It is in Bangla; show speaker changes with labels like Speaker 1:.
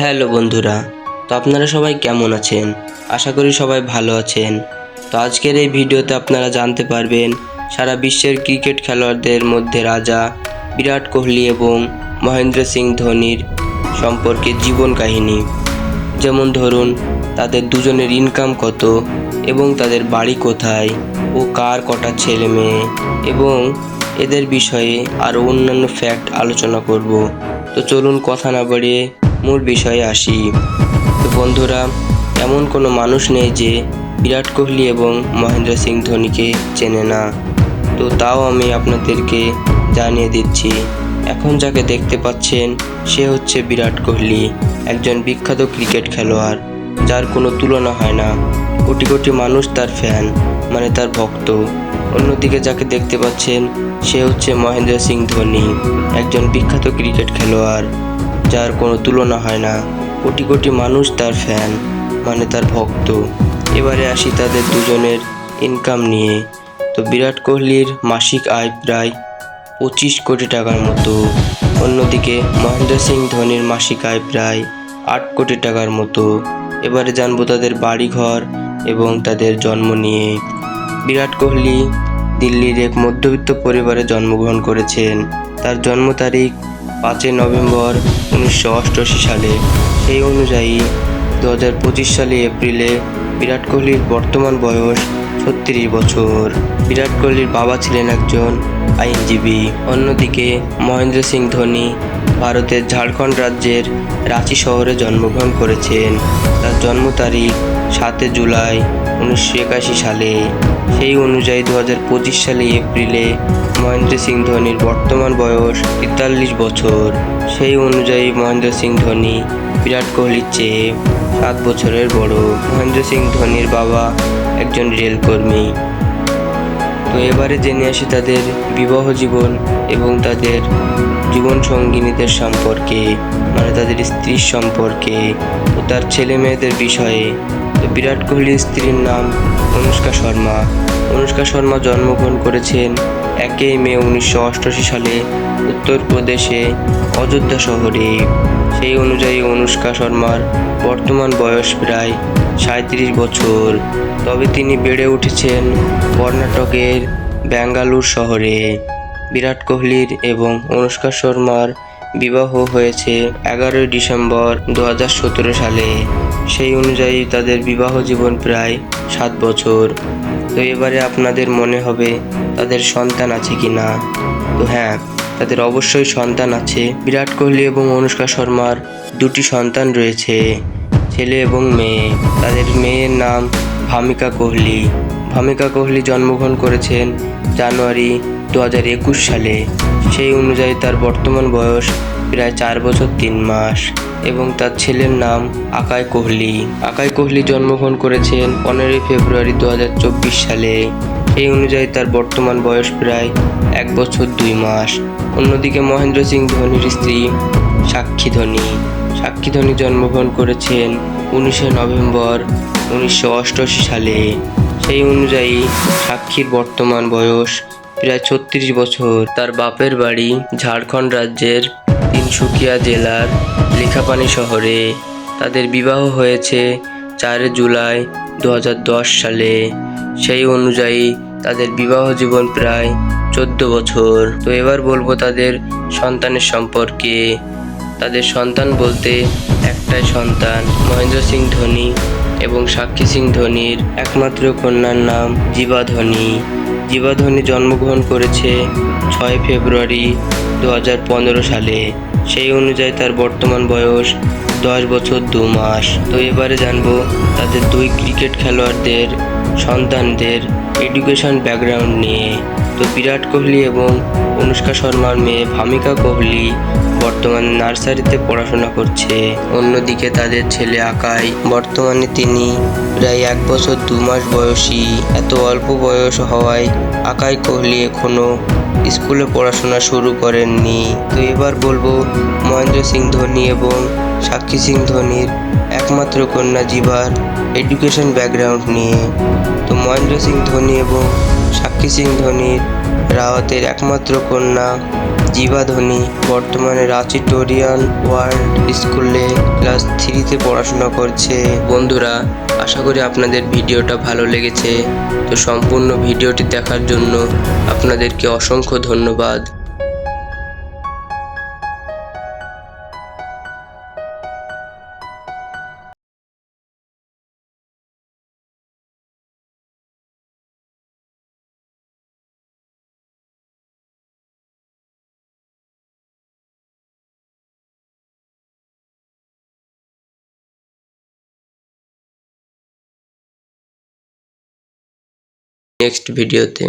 Speaker 1: হ্যালো বন্ধুরা, তো আপনারা সবাই কেমন আছেন? আশা করি সবাই ভালো আছেন। তো আজকের এই ভিডিওতে আপনারা জানতে পারবেন, সারা বিশ্বের ক্রিকেট খেলোয়াড়দের মধ্যে রাজা বিরাট কোহলি এবং মহেন্দ্র সিং ধোনির সম্পর্কে জীবন কাহিনী। যেমন ধরুন, তাদের দুজনের ইনকাম কত এবং তাদের বাড়ি কোথায় ও কার কটা ছেলে মেয়ে এবং এদের বিষয়ে আরও অন্যান্য ফ্যাক্ট আলোচনা করব। তো চলুন কথা না বাড়িয়ে মূল বিষয়ে আসি। তো বন্ধুরা, এমন কোনো মানুষ নেই যে বিরাট কোহলি এবং মহেন্দ্র সিং ধোনিকে চেনে না। তো তাও আমি আপনাদেরকে জানিয়ে দিচ্ছি, এখন যাকে দেখতে পাচ্ছেন, সে হচ্ছে বিরাট কোহলি, একজন বিখ্যাত ক্রিকেট খেলোয়াড়, যার কোনো তুলনা হয় না। কোটি কোটি মানুষ তার ফ্যান মানে তার ভক্ত। অন্যদিকে যাকে দেখতে পাচ্ছেন, সে হচ্ছে মহেন্দ্র সিং ধোনি, একজন বিখ্যাত ক্রিকেট খেলোয়াড়। যার কোনো তুলনা হয় না। কোটি কোটি মানুষ তার ফ্যান মানে তার ভক্ত। এবারে আসি তাদের দুজনের ইনকাম নিয়ে। তো বিরাট কোহলির মাসিক আয় প্রায় পঁচিশ কোটি টাকার মতো। অন্যদিকে মহেন্দ্র সিং ধোনির মাসিক আয় প্রায় আট কোটি টাকার মতো। এবারে জানব তাদের বাড়িঘর এবং তাদের জন্ম নিয়ে। বিরাট কোহলি দিল্লির এক মধ্যবিত্ত পরিবারে জন্মগ্রহণ করেছেন। তার জন্ম তারিখ পাঁচই নভেম্বর উনিশশো অষ্টআশি সালে। সেই অনুযায়ী দু হাজার পঁচিশ সালে এপ্রিলে বিরাট কোহলির বর্তমান বয়স ছত্রিশ বছর। বিরাট কোহলির বাবা ছিলেন একজন আইনজীবী। অন্যদিকে মহেন্দ্র সিং ধোনি ভারতের ঝাড়খণ্ড রাজ্যের রাঁচি শহরে জন্মগ্রহণ করেছেন। তার জন্ম তারিখ সাতে জুলাই উনিশশো একাশি সালে। সেই অনুযায়ী দু হাজার পঁচিশ সালে এপ্রিলে মহেন্দ্র সিং ধোনির বর্তমান বয়স তেতাল্লিশ বছর। সেই অনুযায়ী মহেন্দ্র সিং ধোনি বিরাট কোহলির চেয়ে সাত বছরের বড়। মহেন্দ্র সিং ধোনির বাবা একজন রেলকর্মী। তো এবারে জেনে আসি তাদের বিবাহ জীবন এবং তাদের জীবন সঙ্গিনীদের সম্পর্কে মানে তাদের স্ত্রীর সম্পর্কে। ও তার ছেলে মেয়েদের বিষয়ে বিরাট কোহলির স্ত্রীর নাম অনুষ্কা শর্মা। অনুষ্কা শর্মা জন্মগ্রহণ করেছেন একই মে উনিশশো অষ্টআশি সালে উত্তরপ্রদেশে অযোধ্যা শহরে। সেই অনুযায়ী অনুষ্কা শর্মার বর্তমান বয়স প্রায় সাঁত্রিশ বছর। তবে তিনি বেড়ে উঠেছেন কর্ণাটকের ব্যাঙ্গালুর শহরে। বিরাট কোহলির এবং অনুষ্কা শর্মার বিবাহ হয়েছে এগারোই ডিসেম্বর দু হাজার সতেরো সালে। সেই অনুযায়ী তাদের বিবাহ জীবন প্রায় সাত বছর। তো এবারে আপনাদের মনে হবে তাদের সন্তান আছে কি না তো হ্যাঁ তাদের অবশ্যই সন্তান আছে। বিরাট কোহলি এবং অনুষ্কা শর্মার দুটি সন্তান রয়েছে, ছেলে এবং মেয়ে। তাদের মেয়ের নাম ভামিকা কোহলি। ভামিকা কোহলি জন্মগ্রহণ করেছেন জানুয়ারি দু হাজার একুশ সালে। সেই অনুযায়ী তার বর্তমান বয়স প্রায় চার বছর তিন মাস এবং তার ছেলের নাম আকাই কোহলি। আকাই কোহলি জন্মগ্রহণ করেছেন পনেরোই ফেব্রুয়ারি দু হাজার চব্বিশ সালে। এই অনুযায়ী তার বর্তমান বয়স প্রায় এক বছর দুই মাস। অন্যদিকে মহেন্দ্র সিং ধোনির স্ত্রী সাক্ষী ধোনি। সাক্ষী ধোনি জন্মগ্রহণ করেছেন উনিশে নভেম্বর উনিশশো অষ্টআশি সালে। সেই অনুযায়ী সাক্ষীর বর্তমান বয়স প্রায় ছত্রিশ বছর। তার বাপের বাড়ি ঝাড়খণ্ড রাজ্যের তিনসুকিয়া জেলার লেখাপানি শহরে। তাদের বিবাহ হয়েছে চার জুলাই দু হাজার দশ সালে। সেই অনুযায়ী তাদের বিবাহ জীবন প্রায় চোদ্দ বছর। তো এবার বলব তাদের সন্তানের সম্পর্কে। তাদের সন্তান বলতে একটাই সন্তান, মহেন্দ্র সিং ধোনি এবং সাক্ষী সিং ধোনির একমাত্র কন্যার নাম জীবা ধোনি। জীবা ধোনি জন্মগ্রহণ করেছে ছয় ফেব্রুয়ারি দু হাজার পনেরো সালে। সেই অনুযায়ী তার বর্তমান বয়স দশ বছর দু মাস। তো এবারে জানব তাদের দুই ক্রিকেট খেলোয়াড়দের, সন্তানদের এডুকেশন ব্যাকগ্রাউন্ড নিয়ে। তো বিরাট কোহলি এবং অনুষ্কা শর্মার মেয়ে ভামিকা কোহলি বর্তমানে নার্সারিতে পড়াশোনা করছে। অন্যদিকে তাদের ছেলে আকাই, বর্তমানে তিনি প্রায় এক বছর দু মাস বয়সী। এত অল্প বয়স হওয়ায় আকাই কোহলি এখনও স্কুলে পড়াশোনা শুরু করেননি। তো এবার বলব, মহেন্দ্র সিং ধোনি এবং সাক্ষী সিং ধোনির একমাত্র কন্যা জীবার এডুকেশন ব্যাকগ্রাউন্ড নিয়ে। তো মহেন্দ্র সিং ধোনি এবং সাক্ষী সিং ধোনির রাওয়াতের একমাত্র কন্যা জিবা ধোনি, বর্তমানে রাঁচি টোরিয়ান ওয়ার্ল্ড স্কুলে ক্লাস থ্রিতে পড়াশোনা করছে। বন্ধুরা, আশা করি আপনাদের ভিডিওটা ভালো লেগেছে। তো সম্পূর্ণ ভিডিওটি দেখার জন্য আপনাদেরকে অসংখ্য ধন্যবাদ। নেক্সট ভিডিওতে